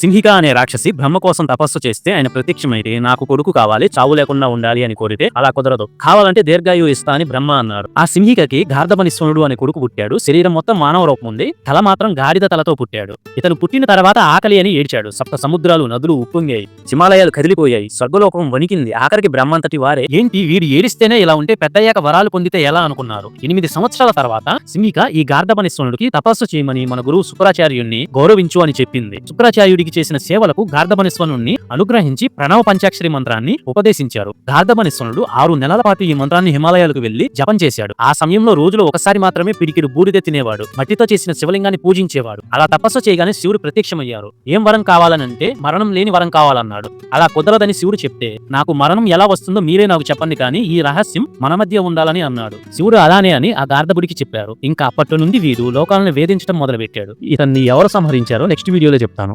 సింహిక అనే రాక్షసి బ్రహ్మ కోసం తపస్సు చేస్తే ఆయన ప్రత్యక్షమైతే నాకు కొడుకు కావాలి చావు లేకుండా ఉండాలి అని కోరితే అలా కుదరదు. కావాలంటే దీర్ఘాయు ఇస్తా అని బ్రహ్మ అన్నారు. ఆ సింహికకి గార్ధపనిశ్వరుడు అనే కొడుకు పుట్టాడు. శరీరం మొత్తం మానవ రూపం ఉంది. తల మాత్రం గాడిద తలతో పుట్టాడు. ఇతను పుట్టిన తర్వాత ఆకలి అని ఏడ్చాడు. సప్త సముద్రాలు నదులు ఉప్పొంగాయి. హిమాలయాలు కదిలిపోయాయి. స్వర్గలోకం వణికింది. ఆఖరికి బ్రహ్మంతటి వారే ఏంటి వీడు ఏడిస్తేనే ఇలా ఉంటే పెద్దయ్యాక వరాలు పొందితే ఎలా? అనుకున్నారు. ఎనిమిది సంవత్సరాల తర్వాత సింహిక ఈ గార్ధపనిశ్వరుడికి తపస్సు చేయమని మన గురువు శుక్రాచార్యుణ్ణి గౌరవించు అని చెప్పింది. శుక్రాచార్యుడికి చేసిన సేవలకు గార్ధపనిశ్వరుణ్ణి అనుగ్రహించి ప్రణవ పంచాక్షరి మంత్రాన్ని ఉపదేశించారు. గార్ధపనిశ్వరుడు ఆరు నెలల పాటు ఈ మంత్రాన్ని హిమాలయాలకు వెళ్ళి జపం చేశాడు. ఆ సమయంలో రోజులో ఒకసారి మాత్రమే పిడికిడు బూడిద తినేవాడు. మట్టితో చేసిన శివలింగాన్ని పూజించేవాడు. అలా తపస్సు చేయగానే శివుడు ప్రత్యక్షమయ్యారు. ఏం వరం కావాలనంటే మరణం లేని వరం కావాలన్నాడు. అలా కుదరదని శివుడు చెప్తే నాకు మరణం ఎలా వస్తుందో మీరే నాకు చెప్పండి కానీ ఈ రహస్యం మన మధ్య ఉండాలని అన్నాడు. శివుడు అలానే అని ఆ గార్ధబుడికి చెప్పారు. ఇంకా అప్పటి నుండి వీరు లోకాలను వేధించడం మొదలుపెట్టాడు. ఇతన్ని ఎవరు సంహరించారో నెక్స్ట్ వీడియోలో చెప్తాను.